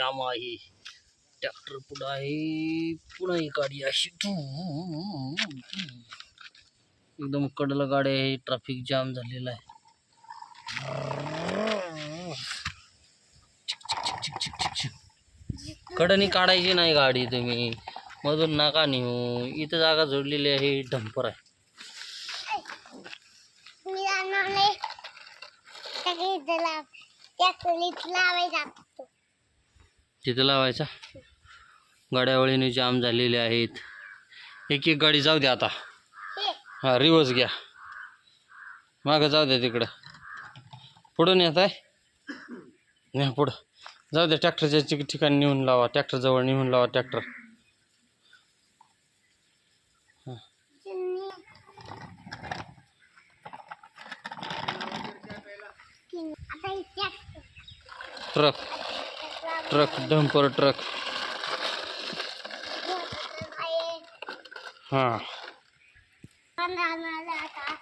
जाम आहे ट्रॅक्टर पुढं आहे पुन्हा ही गाडी अशी एकदम कडला गाडी आहे ट्रॅफिक जाम झालेला आहे. कडनी काढायची नाही गाडी तुम्ही. मधून नका नेऊ. इथं जागा जोडलेली आहे डंपर आहे. मी तिथं लावायचा. गाड्यावळीने जाम झालेले आहेत. एक एक गाडी जाऊ द्या आता. हे रिवर्स घ्या. मागं जाऊ द्या तिकडं. पुढं नेत आहे? न्या पुढं. जाऊ द्या ट्रॅक्टरच्या ठिक- ठिकाणी नेऊन लावा. ट्रॅक्टर जवळ नेऊन लावा tractor. Truck truck dumper truck. आहे. हां। जाणार आता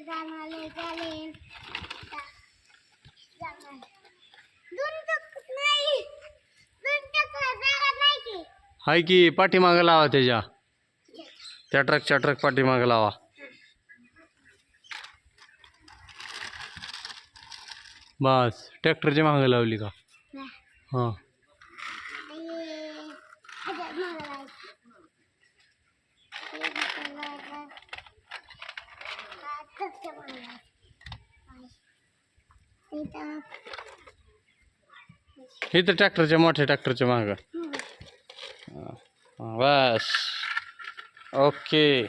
जाणार झाले जाणार दोन टक नाही दोन टक जागा नाही की हाय की पाठीमागं लावा त्याच्या. त्या ट्रकच्या ट्रक पाठीमागं लावा. बस ट्रॅक्टरच्या मागं लावली का? हां. इथं ट्रॅक्टरच्या मोठ्या ट्रॅक्टरच्या मागं. बस. ओके.